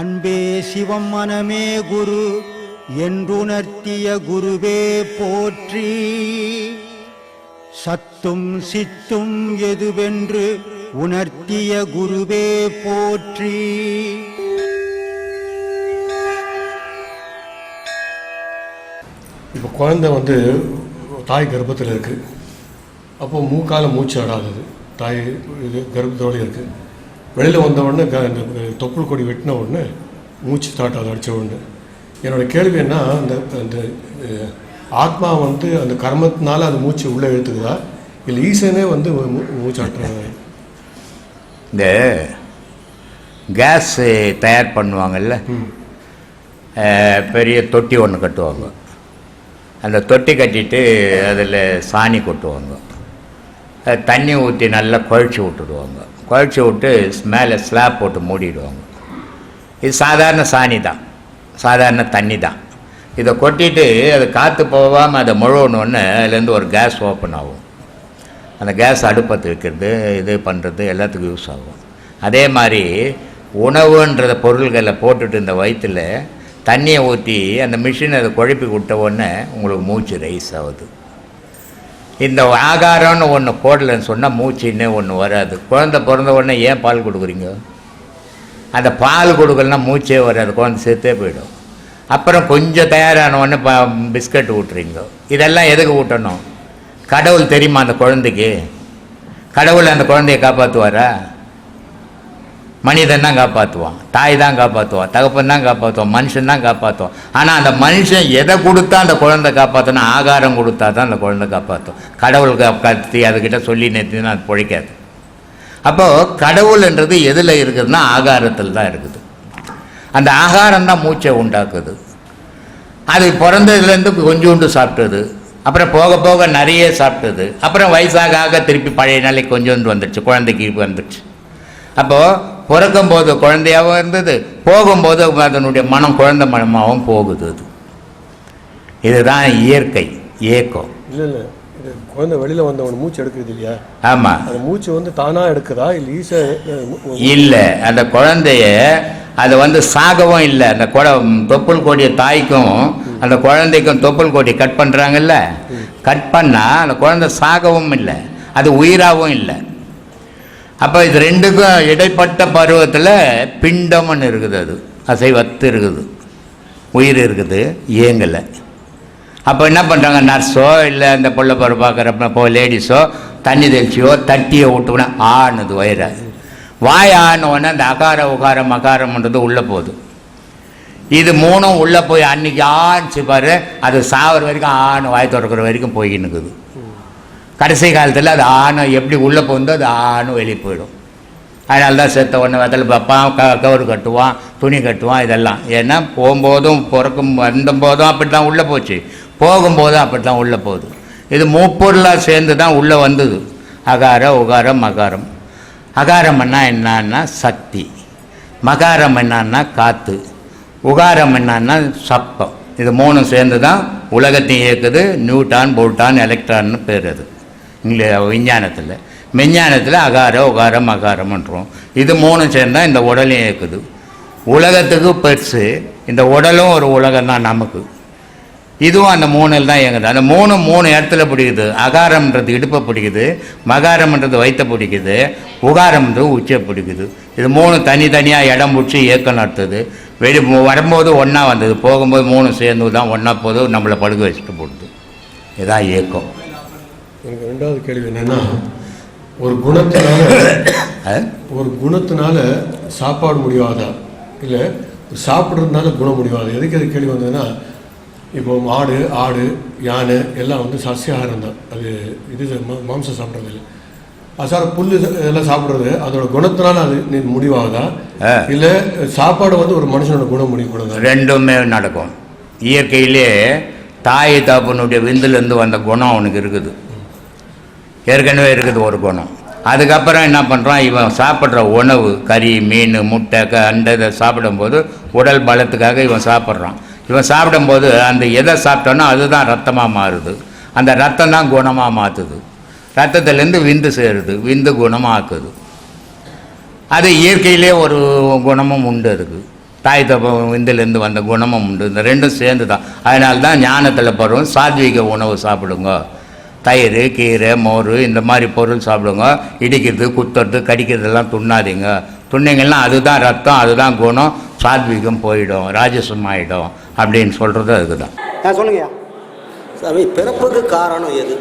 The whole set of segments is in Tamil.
அன்பே சிவம் மனமே குரு என்றுணர்த்திய குருவே போற்றி. சத்தும் சித்தும் எதுவென்று உணர்த்திய குருவே போற்றி. இப்போ குழந்தை வந்து தாய் கர்ப்பத்தில் இருக்குது அப்போ மூக்கால மூச்சு அடாதது. தாய் இது கர்ப்பத்தோடு இருக்குது வெளியில் வந்த உடனே க இந்த தொப்புள் கொடி வெட்டின உடனே மூச்சு ஆகுது அடித்த உடனே. என்னோட கேள்வி என்ன அந்த அந்த ஆத்மா வந்து அந்த கர்மத்தினால அந்த மூச்சு உள்ளே இழுத்துக்குதா? இல்லை ஈசனே வந்து மூச்சாட்டுறாங்க இந்த கேஸ் தயார் பண்ணுவாங்கல்ல? பெரிய தொட்டி ஒன்று கட்டுவாங்க. அந்த தொட்டி கட்டிட்டு அதில் சாணி கொட்டுவாங்க. தண்ணி ஊற்றி நல்லா குழச்சி விட்டுடுவாங்க. குழச்சி விட்டு மேலே ஸ்லாப் போட்டு மூடிடுவாங்க. இது சாதாரண சாணி தான். சாதாரண தண்ணி தான். இதை கொட்டிட்டு அது காற்று போகாமல் அதை முழுவணுன்னு அதுலேருந்து ஒரு கேஸ் ஓப்பன் ஆகும். அந்த கேஸ் அடுப்பத்து வைக்கிறது இது பண்ணுறது எல்லாத்துக்கும் யூஸ் ஆகும். அதே மாதிரி உணவுன்றத பொருள்களை போட்டுட்டு இந்த வயிற்றில் தண்ணியை ஊற்றி அந்த மிஷின் அதை குழப்பி விட்ட உடனே உங்களுக்கு மூச்சு ரைஸ் ஆகுது. இந்த ஆகாரம்னு ஒன்று போடலைன்னு சொன்னால் மூச்சு ஒன்று வராது. குழந்தை பிறந்த உடனே ஏன் பால் கொடுக்குறீங்க? அந்த பால் கொடுக்கலனா மூச்சே வராது. குழந்தை செத்தே போயிடும். அப்புறம் கொஞ்சம் தயாரான உடனே ப பிஸ்கட் ஊட்டுறீங்க. இதெல்லாம் எதுக்கு ஊட்டணும்? கடவுள் தெரியுமா அந்த குழந்தைக்கு? கடவுள் அந்த குழந்தைய காப்பாற்றுவாரா மனிதன் தான் காப்பாற்றுவான் தாய் தான் காப்பாற்றுவான் தகப்பன் தான் காப்பாற்றுவான் மனுஷன் தான் காப்பாற்றுவான் ஆனால் அந்த மனுஷன் எதை கொடுத்தா அந்த குழந்தை காப்பாற்றணும் ஆகாரம் கொடுத்தா தான் அந்த குழந்தை காப்பாற்றும் கடவுள் காப்பாற்றி அதுக்கிட்ட சொல்லி நிறுத்தினா அது பிழைக்காது. அப்போது கடவுள்ன்றது எதில் இருக்குதுன்னா ஆகாரத்தில் தான் இருக்குது. அந்த ஆகாரம் தான் மூச்சை உண்டாக்குது. அது பிறந்ததுலேருந்து கொஞ்சோண்டு சாப்பிட்டது அப்புறம் போக போக நிறைய சாப்பிட்டது அப்புறம் வயசாக ஆக திருப்பி பழைய நாளைக்கு கொஞ்சோண்டு வந்துடுச்சு குழந்தைக்கு வந்துடுச்சு. அப்போது பிறக்கும்போது குழந்தையாகவும் இருந்தது போகும்போது அதனுடைய மனம் குழந்தை மனமாகவும் போகுது அது. இதுதான் இயற்கை ஏக்கம் இல்லை இல்லை. குழந்தை வெளியில் வந்தவன் மூச்சு எடுக்குது இல்லையா? ஆமாம் அந்த மூச்சு வந்து தானாக எடுக்குதா? இல்லை மூ- இல்லை. அந்த குழந்தைய அது வந்து சாகவும் இல்லை. அந்த குழ தொப்புள் கொடிய தாய்க்கும் அந்த குழந்தைக்கும் தொப்புள் கொடி கட் பண்ணுறாங்கல்ல கட் பண்ணால் அந்த குழந்தை சாகவும் இல்லை. அது உயிராகவும் இல்லை. அப்போ இது ரெண்டுக்கும் இடைப்பட்ட பருவத்தில் பிண்டம்னு இருக்குது அது. அசைவத்து இருக்குது. உயிர் இருக்குது. இயங்கலை. அப்போ என்ன பண்ணுறாங்க நர்ஸோ இல்லை இந்த பொள்ள பரு பார்க்குறப்ப இப்போ லேடிஸோ தண்ணி தெளிச்சியோ தட்டியை விட்டுவினா ஆணுது வயிறை. வாய் ஆனவுடனே அந்த அகார உகாரம் மகாரம்ன்றது உள்ளே போகுது. இது மூணும் உள்ளே போய் அன்னைக்கு ஆணுச்சு பாரு அது சாகிற வரைக்கும் ஆணு வாய் திறக்கிற வரைக்கும் போயின்னு இருக்குது. கடைசி காலத்தில் அது ஆணை எப்படி உள்ளே போகுதோ அது ஆணும் வெளியே போயிடும். அதனால தான் செத்த உடனே வெத்தலை பார்ப்பான் க கவர் கட்டுவான் துணி கட்டுவான் இதெல்லாம். ஏன்னா போகும்போதும் பிறக்கும் வந்தபோதும் அப்படி தான் உள்ளே போச்சு. போகும்போதும் அப்படி தான் உள்ளே போகுது. இது மூப்பொருளாக சேர்ந்து தான் உள்ளே வந்தது. அகார உகாரம் மகாரம். அகாரம் என்னன்னா சக்தி. மகாரம் என்னன்னா காற்று உகாரம் என்னன்னா சப்பம். இது மூணும் சேர்ந்து தான் உலகத்தையும் இயக்குது நியூட்டான் போல்டான் எலக்ட்ரான்னு பேர் அது. விஞ்ஞானத்தில். விஞ்ஞானத்தில் அகார உகாரம் அகாரம்ன்றோம். இது மூணும் சேர்ந்தால் இந்த உடலையும் இருக்குது. உலகத்துக்கு பெருசு. இந்த உடலும் ஒரு உலகம் தான் நமக்கு. இதுவும் அந்த மூணில் தான் இயங்குது. அந்த மூணு மூணு இடத்துல பிடிக்குது. அகாரம்ன்றது இடுப்பை பிடிக்குது. மகாரம்ன்றது வைத்த பிடிக்குது. உகாரம்ன்றது உச்சை பிடிக்குது. இது மூணு தனித்தனியாக இடம் பிடிச்சி இயக்கம் நடத்துது. வெளி வரும்போது ஒன்றா வந்தது. போகும்போது மூணு சேர்ந்து தான் ஒன்றா போது நம்மளை படுக்க வச்சுட்டு போடுது. இதான் இயக்கம். எனக்கு ரெண்டாவது கேள்வி என்னன்னா ஒரு குணத்தினால? ஒரு குணத்தினால சாப்பாடு முடியாதா? இல்லை சாப்பிட்றதுனால குணம் முடியாதா? எதுக்கு எது கேள்வி வந்ததுன்னா இப்போ மாடு ஆடு யானை எல்லாம் வந்து சசியாகாரம் தான். அது இது மாம்சம் சாப்பிட்றது இல்லை. அசார புல் எல்லாம் சாப்பிட்றது அதோட குணத்தினால அது முடிவாகுதா. இல்லை சாப்பாடு வந்து ஒரு மனுஷனோட குணம் முடியக்கூடாதா? ரெண்டுமே நடக்கும். இயற்கையிலே தாய் தாப்பனுடைய விந்துலேருந்து வந்த குணம் அவனுக்கு இருக்குது. ஏற்கனவே இருக்குது ஒரு குணம். அதுக்கப்புறம் என்ன பண்ணுறான் இவன் சாப்பிட்ற உணவு கறி மீன் முட்டை க அண்டை இதை சாப்பிடும்போது உடல் பலத்துக்காக இவன் சாப்பிட்றான். இவன் சாப்பிடும்போது அந்த எதை சாப்பிட்டானோ அதுதான் ரத்தமாக மாறுது. அந்த ரத்தம் தான் குணமாக மாற்றுது ரத்தத்துலேருந்து விந்து சேருது. விந்து குணமாக்குது. அது இயற்கையிலே ஒரு குணமும் உண்டு இருக்குது தாய் தப்ப விந்துலேருந்து வந்த குணமும் உண்டு. இந்த ரெண்டும் சேர்ந்து தான் அதனால தான் ஞானத்தில் பருவம் சாத்விக உணவு சாப்பிடுங்க. தயிர் கீரை மோர் இந்த மாதிரி பொருள் சாப்பிடுங்க. இடிக்கிறது குத்துறது கடிக்கிறதெல்லாம் துண்ணாதீங்க. துண்ணிங்கன்னா அதுதான் ரத்தம் அதுதான் குணம். சாத்விகம் போயிடும் ராஜசம் ஆகிடும் அப்படின்னு சொல்கிறது அதுக்கு தான் ஆ சொல்லுங்கய்யா. சாமி பிறப்புக்கு காரணம் எது?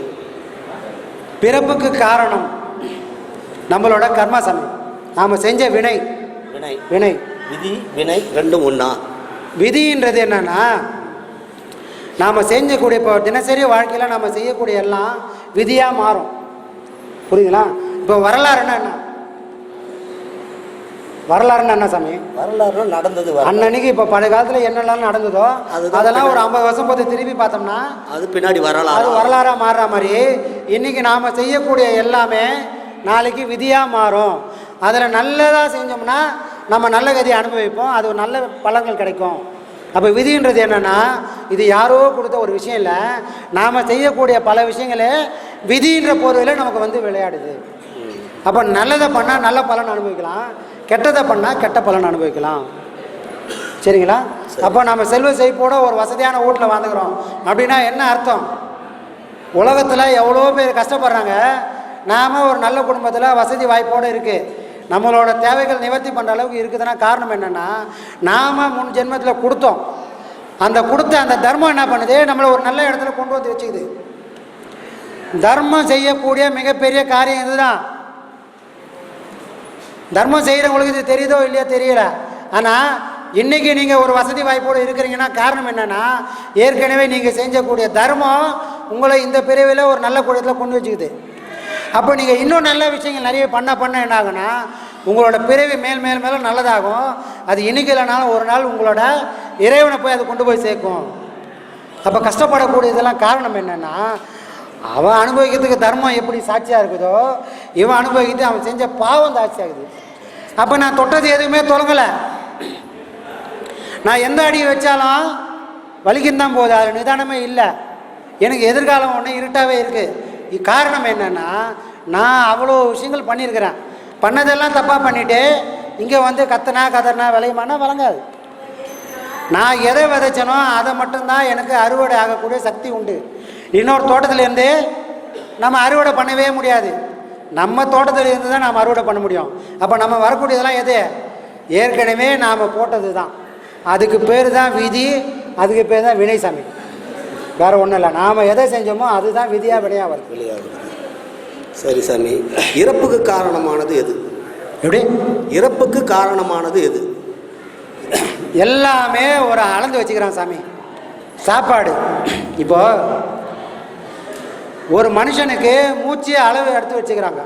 பிறப்புக்கு காரணம் நம்மளோட கர்மா சாமி. நாம் செஞ்ச வினை. வினை. வினை. விதி வினை ரெண்டும் ஒன்றா விதின்றது என்னன்னா நாம் செஞ்சக்கூடிய இப்போ தினசரி வாழ்க்கையில் நாம் செய்யக்கூடிய எல்லாம் விதியாக மாறும். புரியுதுங்களா? இப்போ வரலாறுன்னா என்ன வரலாறுன்னா என்ன சாமி? வரலாறு நடந்தது அன்னன்னைக்கு இப்போ பழைய காலத்தில் என்னெல்லாம் நடந்ததோ அதெல்லாம் ஒரு ஐம்பது வருஷம் போது திரும்பி பார்த்தோம்னா அது பின்னாடி அது வரலாறு வரலாறாக மாறுற மாதிரி இன்னைக்கு நாம் செய்யக்கூடிய எல்லாமே நாளைக்கு விதியாக மாறும். அதில் நல்லதாக செஞ்சோம்னா நம்ம நல்ல கதியை அனுபவிப்போம். அது ஒரு நல்ல பலன்கள் கிடைக்கும். அப்போ விதின்றது என்னென்னா இது யாரோ கொடுத்த ஒரு விஷயம் இல்லை. நாம் செய்யக்கூடிய பல விஷயங்களே விதின்ற போர்வையில் நமக்கு வந்து விளையாடுது. அப்போ நல்லதை பண்ணால் நல்ல பலன் அனுபவிக்கலாம். கெட்டதை பண்ணால் கெட்ட பலன் அனுபவிக்கலாம். சரிங்களா? அப்போ நம்ம செல்வ செழிப்போட ஒரு வசதியான வீட்டில் வாழ்ந்துக்கிறோம். அப்படின்னா என்ன அர்த்தம்? உலகத்தில் எவ்வளோ பேர் கஷ்டப்படுறாங்க. நாம் ஒரு நல்ல குடும்பத்தில் வசதி வாய்ப்போடு இருக்குது நம்மளோட தேவைகள் நிவர்த்தி பண்ணுற அளவுக்கு இருக்குதுன்னா காரணம் என்னென்னா நாம் முன் ஜென்மத்தில் கொடுத்தோம். அந்த கொடுத்த அந்த தர்மம் என்ன பண்ணுது? நம்மளை ஒரு நல்ல இடத்துல கொண்டு வந்து வச்சுக்குது. தர்மம் செய்யக்கூடிய மிகப்பெரிய காரியம் இதுதான் தர்மம் செய்கிறவங்களுக்கு இது தெரியுதோ இல்லையோ தெரியல. ஆனால் இன்றைக்கி நீங்கள் ஒரு வசதி வாய்ப்போடு இருக்கிறீங்கன்னா காரணம் என்னென்னா ஏற்கனவே நீங்கள் செஞ்சக்கூடிய தர்மம் உங்களை இந்த பிரிவில் ஒரு நல்ல கூடத்தில் கொண்டு வச்சுக்குது. அப்போ நீங்கள் இன்னும் நல்ல விஷயங்கள் நிறைய பண்ண பண்ண என்ன ஆகும்னா உங்களோட பிறவி மேல் மேல் மேலும் நல்லதாகும். அது இன்னைக்கு இல்லைனாலும் ஒரு நாள் உங்களோட இறைவனை போய் அதை கொண்டு போய் சேர்க்கும். அப்போ கஷ்டப்படக்கூடியதெல்லாம் காரணம் என்னென்னா அவன் அனுபவிக்கிறதுக்கு தர்மம் எப்படி சாட்சியாக இருக்குதோ இவன் அனுபவிக்கிறது அவன் செஞ்ச பாவம் சாட்சியாகுது அப்போ நான் தொட்டது எதுவுமே தொடங்கலை நான் எந்த அடி வச்சாலும் வலிக்கும் தான் போகுது. அது நிதானமே இல்லை. எனக்கு எதிர்காலம் ஒன்று இருட்டாகவே இருக்குது காரணம் என்னென்னா நான் அவ்வளோ விஷயங்கள் பண்ணியிருக்கிறேன். பண்ணதெல்லாம் தப்பாக பண்ணிவிட்டு இங்கே வந்து கத்தனா கதறினா விளையுமானா வழங்காது நான் எதை விதைச்சனோ அதை மட்டும்தான் எனக்கு அறுவடை ஆகக்கூடிய சக்தி உண்டு. இன்னொரு தோட்டத்துலேருந்து நம்ம அறுவடை பண்ணவே முடியாது. நம்ம தோட்டத்திலேருந்து தான் நாம் அறுவடை பண்ண முடியும். அப்போ நம்ம வரக்கூடியதெல்லாம் எது? ஏற்கனவே நாம் போட்டது தான் அதுக்கு பேர் தான் விதி அதுக்கு பேர் தான் வினைசாமி வேற ஒன்றும் இல்லை. நாம் எதை செஞ்சோமோ அதுதான் விதியாக வினையாக வருது. வெளியாகுது சரி சாமி இறப்புக்கு காரணமானது எது? எப்படி? இறப்புக்கு காரணமானது எது? எல்லாமே ஒரு அளந்து வச்சுக்கிறான் சாமி. சாப்பாடு. இப்போ ஒரு மனுஷனுக்கு மூச்சு அளவு எடுத்து வச்சுக்கிறாங்க.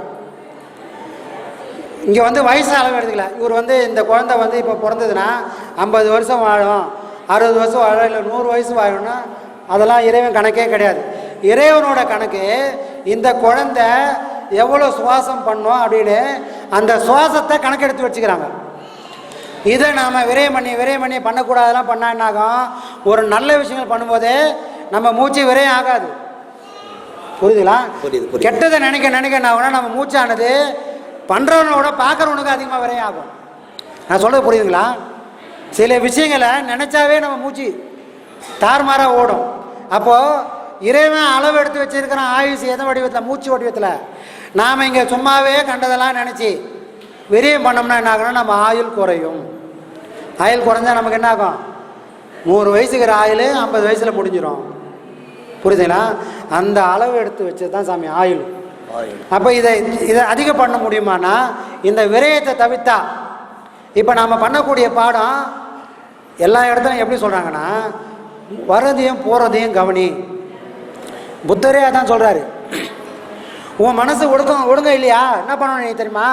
இங்கே வந்து வயசு அளவு எடுத்துக்கல. இவர் வந்து இந்த குழந்தை வந்து இப்போ பிறந்ததுன்னா ஐம்பது வருஷம் வாழும். அறுபது வருஷம் வாழும் இல்லை நூறு வயசு வாழணும்னா அதெல்லாம் இறைவன் கணக்கே கிடையாது. இறைவனோட கணக்கு இந்த குழந்தை எவ்வளோ சுவாசம் பண்ணோம் அப்படின்னு அந்த சுவாசத்தை கணக்கெடுத்து வச்சுக்கிறாங்க. இதை நாம் விரயம் பண்ணி விரயம் பண்ணி பண்ணக்கூடாதெல்லாம் பண்ணா என்ன ஆகும் ஒரு நல்ல விஷயங்கள் பண்ணும்போதே நம்ம மூச்சு விரயம் ஆகாது. புரியுதுங்களா? புரியுது. கெட்டதை நினைக்க நினைக்க என்ன ஆகும்னா நம்ம மூச்சானது பண்ணுறவனோட பார்க்குறவனுக்கு அதிகமாக விரயம் ஆகும். நான் சொல்கிறது புரியுதுங்களா? சில விஷயங்களை நினச்சாவே நம்ம மூச்சு தாறுமாறாக ஓடும். அப்போது இறைவன் அளவு எடுத்து வச்சிருக்கிறான் ஆயுசு எந்த வடிவத்தில்? மூச்சு வடிவத்தில். நாம் இங்கே சும்மாவே கண்டதெல்லாம் நினச்சி விரயம் பண்ணோம்னா என்ன ஆகும்னா நம்ம ஆயுள் குறையும். ஆயுள் குறைஞ்சா நமக்கு என்ன ஆகும்? நூறு வயசுக்கிற ஆயுள் ஐம்பது வயசில் முடிஞ்சிடும் புரியுதுங்களா? அந்த அளவு எடுத்து வச்சது தான் சாமி ஆயுள். அப்போ இதை இதை அதிகம் பண்ண முடியுமானா இந்த விரயத்தை தவிர்த்தா இப்போ நாம் பண்ணக்கூடிய பாடம் எல்லா இடத்துலையும் எப்படி சொல்கிறாங்கன்னா வரதையும் போகிறதையும் கவனி. புத்தரே அதான் சொல்கிறாரு உன் மனசு ஒடுக்கம் ஒடுங்க இல்லையா? என்ன பண்ணணும் நீ தெரியுமா?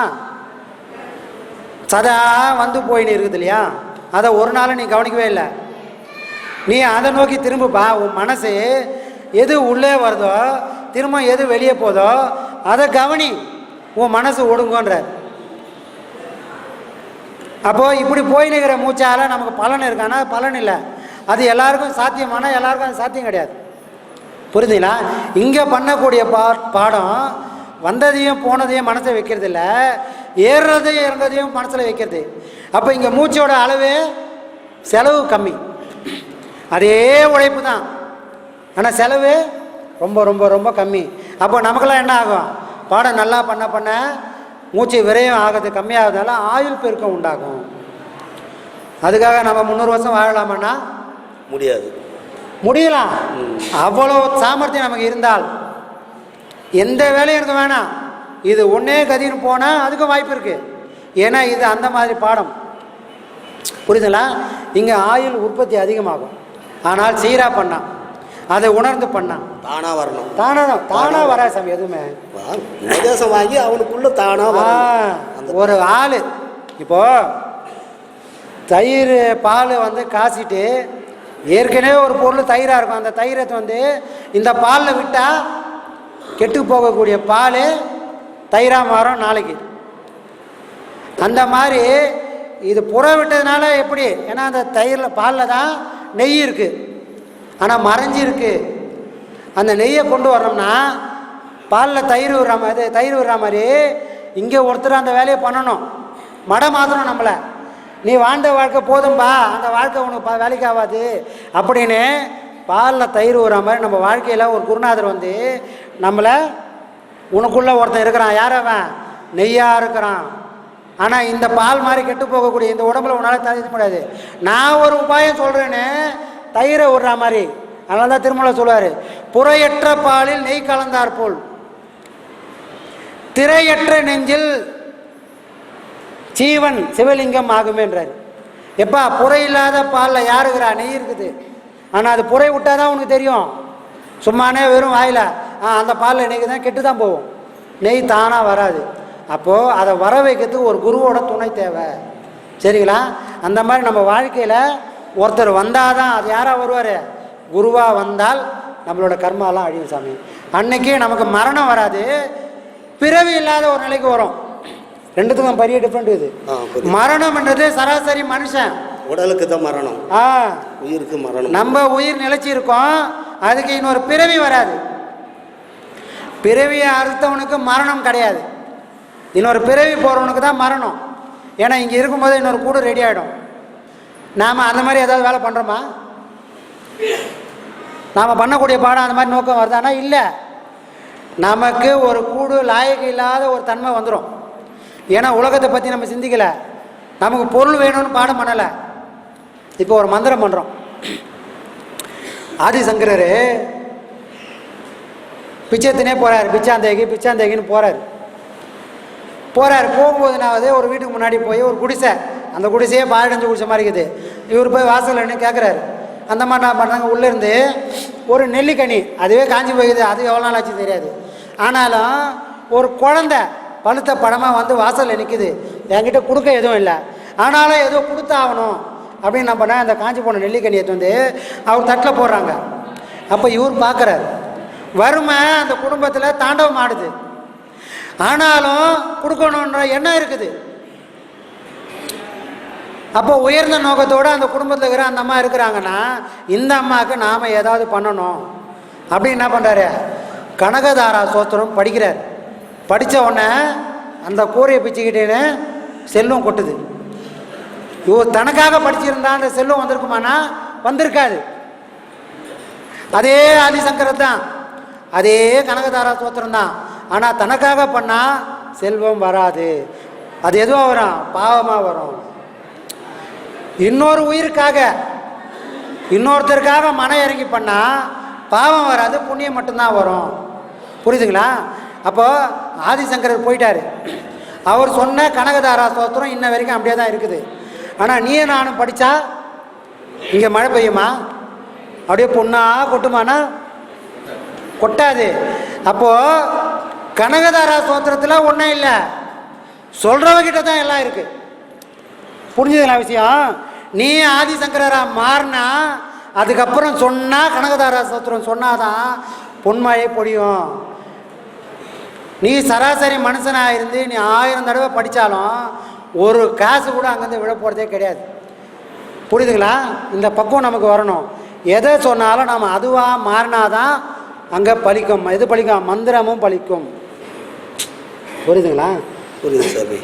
சதா வந்து போயின்னு இருக்குது இல்லையா? அதை ஒரு நாளும் நீ கவனிக்கவே இல்லை. நீ அதை நோக்கி திரும்பப்பா. உன் மனசு எது உள்ளே வருதோ திரும்ப எது வெளியே போதோ அதை கவனி. உன் மனசு ஒடுங்கன்ற அப்போது இப்படி போய் இருக்கிற மூச்சால் நமக்கு பலன் இருக்கானா? பலன் இல்லை. அது எல்லாருக்கும் சாத்தியமானா எல்லாருக்கும் அது சாத்தியம் கிடையாது. புரியுதுங்களா இங்கே பண்ணக்கூடிய பா பாடம் வந்ததையும் போனதையும் மனசில் வைக்கிறது இல்லை ஏறுறதையும் இறங்குறதையும் மனசில் வைக்கிறது. அப்போ இங்கே மூச்சோட அளவு செலவு கம்மி. அதே உழைப்பு தான். ஆனால் செலவு ரொம்ப ரொம்ப ரொம்ப கம்மி. அப்போ நமக்கெல்லாம் என்ன ஆகும்? பாடம் நல்லா பண்ண பண்ண மூச்சு விரயம் ஆகிறது கம்மியாகிறதால ஆயுள் பெருக்கம் உண்டாகும். அதுக்காக நம்ம முந்நூறு வருஷம் வாழலாமன்னா முடியாது. முடியலாம். அவ்வளோ சாமர்த்தியம் நமக்கு இருந்தால் எந்த வேலையும் இருக்க வேணாம். இது ஒன்றே கதின்னு போனால் அதுக்கும் வாய்ப்பு இருக்குது ஏன்னா இது அந்த மாதிரி பாடம். புரியுதுங்களா? இங்கே ஆயுள் உற்பத்தி அதிகமாகும். ஆனால் சீராக பண்ணான். அதை உணர்ந்து பண்ணான். தானா வரணும். தானாக தானாக வராது சாமி எதுவுமே. உபதேசம் வாங்கி அவனுக்குள்ள தானா ஆ, வரணும். ஒரு ஆள். இப்போ தயிர் பால் வந்து காய்ச்சிட்டு ஏற்கனவே ஒரு பொருள் தயிராக இருக்கும். அந்த தயிரை வந்து இந்த பாலில் விட்டால் கெட்டு போகக்கூடிய பால் தயிராக மாறும் நாளைக்கு. அந்த மாதிரி இது புற விட்டதுனால எப்படி? ஏன்னா அந்த தயிரில் பாலில் தான் நெய் இருக்குது ஆனால் மறைஞ்சிருக்கு அந்த நெய்யை கொண்டு வரணும்னா பாலில் தயிர் விடுற மாதிரி தயிர் விடுற மாதிரி இங்கே ஒருத்தர் அந்த வேலையை பண்ணணும். மடம் மாற்றணும் நம்மளை. நீ வாழ்ந்த வாழ்க்கை போதும்பா. அந்த வாழ்க்கை உனக்கு வேலைக்கு ஆகாது. அப்படின்னு பாலில் தயிர் ஊற மாதிரி நம்ம வாழ்க்கையில் ஒரு குருநாதர் வந்து நம்மளை உனக்குள்ளே ஒருத்தன் இருக்கிறான். யார் அவன்? நெய்யாக இருக்கிறான். ஆனால் இந்த பால் மாதிரி கெட்டு போகக்கூடிய இந்த உடம்புல உன்னால் தவிர்க்க முடியாது. நான் ஒரு உபாயம் சொல்கிறேன்னு தயிரை விடுற மாதிரி. அதனால தான் திருமலை சொல்லுவார் புறையற்ற பாலில் நெய் கலந்தார் போல். திரையற்ற நெஞ்சில் ஜீவன் சிவலிங்கம் ஆகுமேன்றார் எப்பா புறை இல்லாத பாலில் யாருகிறா நெய் இருக்குது. ஆனால் அது புறை விட்டால் தான் உனக்கு தெரியும். சும்மானே வெறும் வாயில் ஆ அந்த பாலில் நெய்க்கு தான் கெட்டு தான் போகும். நெய் தானாக வராது. அப்போது அதை வர வைக்கிறதுக்கு ஒரு குருவோட துணை தேவை. சரிங்களா? அந்த மாதிரி நம்ம வாழ்க்கையில் ஒருத்தர் வந்தால் தான் அது யாராக வருவார்? குருவாக வந்தால் நம்மளோட கர்மாலாம் அழியும் சாமி. அன்னைக்கு நமக்கு மரணம் வராது. பிறவி இல்லாத ஒரு நிலைக்கு வரும். ரெண்டுத்துக்கும் பெரிய டிஃப்ரெண்ட் இது. ஆ, புரியுது. மரணம்ன்றது சராசரி மனுஷன். உடலுக்கு தான் மரணம். ஆ. உயிருக்கு மரணம். நம்ம உயிர் நிலைச்சி இருக்கோம் அதுக்கு இன்னொரு பிறவி வராது. பிறவியை அறுத்தவனுக்கு மரணம் கிடையாது. இன்னொரு பிறவி போகிறவனுக்கு தான் மரணம். ஏன்னா இங்கே இருக்கும்போது இன்னொரு கூடு ரெடி ஆகிடும் நாம் அந்த மாதிரி ஏதாவது வேலை பண்ணுறோமா நாம் பண்ணக்கூடிய பாடம் அந்த மாதிரி நோக்கம் வருதானா? இல்லை. நமக்கு ஒரு கூடு லாயக்கு இல்லாத ஒரு தன்மை வந்துடும் ஏன்னா உலகத்தை பற்றி நம்ம சிந்திக்கலை. நமக்கு பொருள் வேணும்னு பாடம் பண்ணலை. இப்போ ஒரு மந்திரம் பண்ணுறோம் ஆதிசங்கரர் பிச்சத்தினே போகிறார் பிச்சாந்தேகி பிச்சாந்தேகின்னு போகிறார் போகிறார் போகும்போது நான் ஒரு வீட்டுக்கு முன்னாடி போய் ஒரு குடிசை. அந்த குடிசையே பாழடைஞ்சு குடிசை மாதிரி இருக்குது. இவர் போய் வாசல்ல கேட்குறாரு அந்த மாதிரி நான் பண்ணுறாங்க உள்ளேருந்து ஒரு நெல்லிக்கனி. அதுவே காஞ்சி போயிடுது. அது எவ்வளோ நாள் ஆச்சு தெரியாது. ஆனாலும் ஒரு குழந்தை பழுத்த படமாக வந்து வாசலில் நிற்குது என்கிட்ட கொடுக்க எதுவும் இல்லை. ஆனாலும் எதுவும் கொடுத்தாகணும். அப்படின்னு நான் பண்ண அந்த காஞ்சி போன நெல்லிக்கனியை வந்து அவர் தட்டில் போடுறாங்க. அப்போ இவர் பார்க்குறாரு வறுமை அந்த குடும்பத்தில் தாண்டவம் ஆடுது. ஆனாலும் கொடுக்கணுன்ற எண்ணம் இருக்குது. அப்போ உயர்ந்த நோக்கத்தோடு அந்த குடும்பத்தில் இருக்கிற அந்த அம்மா இருக்கிறாங்கன்னா இந்த அம்மாவுக்கு நாம் ஏதாவது பண்ணணும். அப்படின்னு என்ன பண்ணுறாரு கனகதாரா சோத்திரம் படிக்கிறார். படித்த உடனே அந்த கூரையை பிச்சுக்கிட்டேன்னு செல்லும் கொட்டுது. இவ தனக்காக படிச்சிருந்தா அந்த செல்லும் வந்திருக்குமானா? வந்திருக்காது. அதே ஆதிசங்கரர் தான். அதே கனகதாரா சோத்திரம் தான். ஆனால் தனக்காக பண்ணால் செல்வம் வராது. அது எதுவும் வரும்? பாவமாக வரும். இன்னொரு உயிருக்காக இன்னொருத்தருக்காக மனம் இறங்கி பண்ணால் பாவம் வராது புண்ணியம் மட்டும்தான் வரும். புரியுதுங்களா? அப்போது ஆதிசங்கரர் போயிட்டார். அவர் சொன்ன கனகதாரா ஸ்தோத்திரம் இன்ன வரைக்கும் அப்படியே தான் இருக்குது. ஆனால் நீ நானும் படித்தா இங்கே மழை பெய்யுமா? அப்படியே பொண்ணா கொட்டுமானா? கொட்டாது. அப்போது கனகதாரா ஸ்தோத்திரத்தில் ஒன்றும் இல்லை. சொல்கிறவங்கிட்ட தான் எல்லாம் இருக்குது புரிஞ்சுதுங்களா விஷயம்? நீ ஆதிசங்கரராக மாறினா அதுக்கப்புறம் சொன்னால் கனகதாரா சோத்திரம் சொன்னாதான் பொன்மழை பொழியும். நீ சராசரி மனுஷனாக இருந்து நீ ஆயிரம் தடவை படித்தாலும் ஒரு காசு கூட அங்கேருந்து விழ போகிறதே கிடையாது. புரியுதுங்களா? இந்த பக்குவம் நமக்கு வரணும். எதை சொன்னாலும் நாம் அதுவாக மாறினாதான் அங்கே பலிக்கும். எது பழிக்கும் மந்திரமும் பலிக்கும். புரியுதுங்களா? புரியுது சாமி.